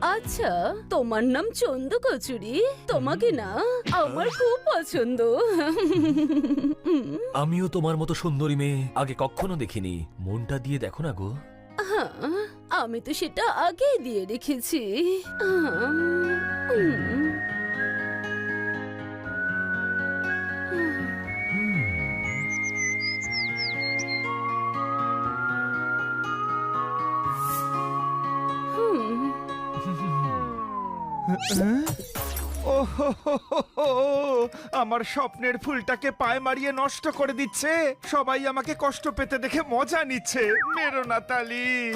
আচ্ছা তোমার নাম চন্দু কচুরি। তোমাকে না আমার খুব পছন্দ। আমিও তোমার মতো সুন্দরী মেয়ে আগে কখনো দেখিনি। মনটা দিয়ে দেখো না গো। হ্যাঁ, আমি তো সেটা আগেই দিয়ে রেখেছি। উম। আমার স্বপ্নের ফুলটাকে পায়ে মারিয়ে নষ্ট করে দিচ্ছে। সবাই আমাকে কষ্ট পেতে দেখে মজা নিচ্ছে। মেরো না তালি